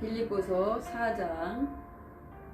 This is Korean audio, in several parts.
빌립보서 4장.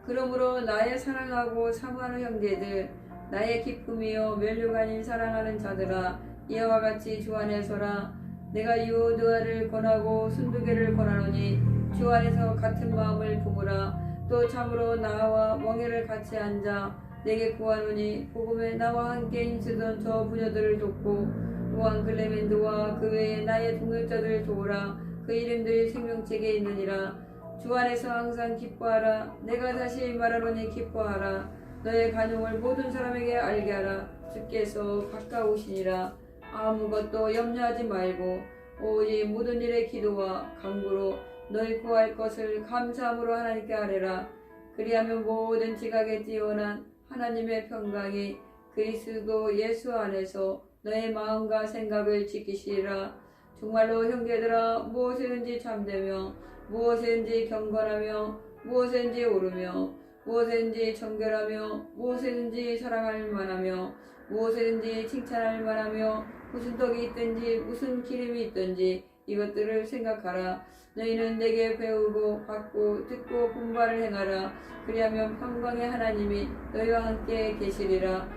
그러므로 나의 사랑하고 사모하는 형제들 나의 기쁨이요 아닌 사랑하는 자들아 이와 같이 주 안에서라. 내가 유오드아를 권하고 순두개를 권하노니 주 안에서 같은 마음을 부으라. 또 참으로 나와 멍에를 같이 앉아 내게 구하노니 복음에 나와 함께 힘쓰던 저 부녀들을 돕고 또한 글레멘드와 그 외에 나의 동역자들을 도우라. 그 이름들이 생명책에 있느니라 주 안에서 항상 기뻐하라. 내가 다시 말하노니 기뻐하라. 너의 간용을 모든 사람에게 알게 하라. 주께서 가까우시니라. 아무것도 염려하지 말고 오직 모든 일에 기도와 간구로 너희 구할 것을 감사함으로 하나님께 아뢰라. 그리하면 모든 지각에 뛰어난 하나님의 평강이 그리스도 예수 안에서 너의 마음과 생각을 지키시리라. 정말로 형제들아 무엇이든지 참되며 무엇이든지 경건하며 무엇이든지 오르며 무엇이든지 정결하며 무엇이든지 사랑할 만하며 무엇이든지 칭찬할 만하며 무슨 덕이 있든지 무슨 기름이 있든지 이것들을 생각하라. 너희는 내게 배우고 받고 듣고 분발을 행하라. 그리하면 평강의 하나님이 너희와 함께 계시리라.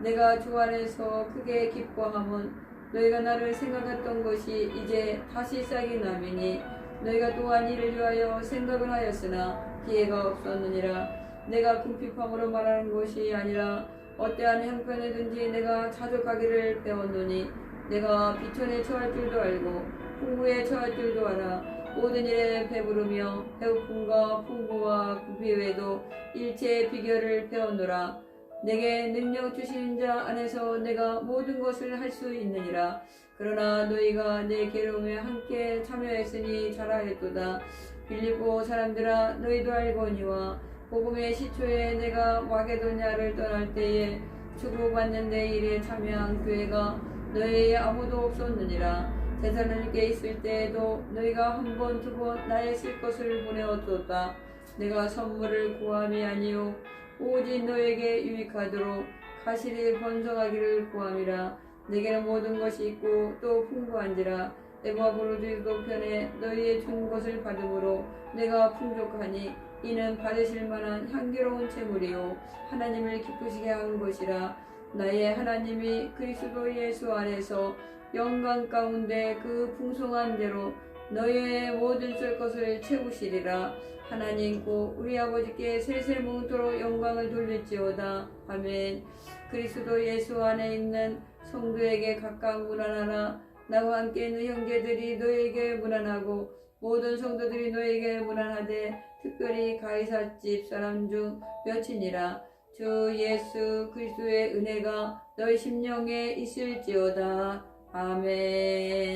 내가 주 안에서 크게 기뻐함은 너희가 나를 생각했던 것이 이제 다시 싹이 나미니 너희가 또한 이를 위하여 생각을 하였으나 기회가 없었느니라. 내가 궁핍함으로 말하는 것이 아니라 어떠한 형편에든지 내가 자족하기를 배웠노니 내가 비천에 처할 줄도 알고 풍부에 처할 줄도 알아 모든 일에 배부르며 배고픔과 풍부와 부피 외에도 일체의 비결을 배웠노라 내게 능력 주시는 자 안에서 내가 모든 것을 할 수 있느니라. 그러나 너희가 내 괴로움에 함께 참여했으니 잘하였도다. 빌리보 사람들아 너희도 알거니와 복음의 시초에 내가 마게도냐를 떠날 때에 주고받는 내 일에 참여한 교회가 너희에 아무도 없었느니라. 대사로니께 있을 때에도 너희가 한 번 두 번 나의 쓸 것을 보내었도다. 내가 선물을 구함이 아니요 오직 너에게 유익하도록 가시리 번성하기를 구함이라. 내게는 모든 것이 있고 또 풍부한지라. 내가 부르짖도 편에 너희의 준 것을 받음으로 내가 풍족하니 이는 받으실 만한 향기로운 재물이요. 하나님을 기쁘시게 하는 것이라. 나의 하나님이 그리스도 예수 안에서 영광 가운데 그 풍성한 대로 너희의 모든 쓸 것을 채우시리라. 하나님 고 우리 아버지께 세세 뭉토록 영광을 돌릴지어다. 아멘. 그리스도 예수 안에 있는 성도에게 각각 문안하라. 나와 함께 있는 형제들이 너에게 문안하고 모든 성도들이 너에게 문안하되 특별히 가이사 집 사람 중 몇이니라. 주 예수 그리스도의 은혜가 너희 심령에 있을지어다. 아멘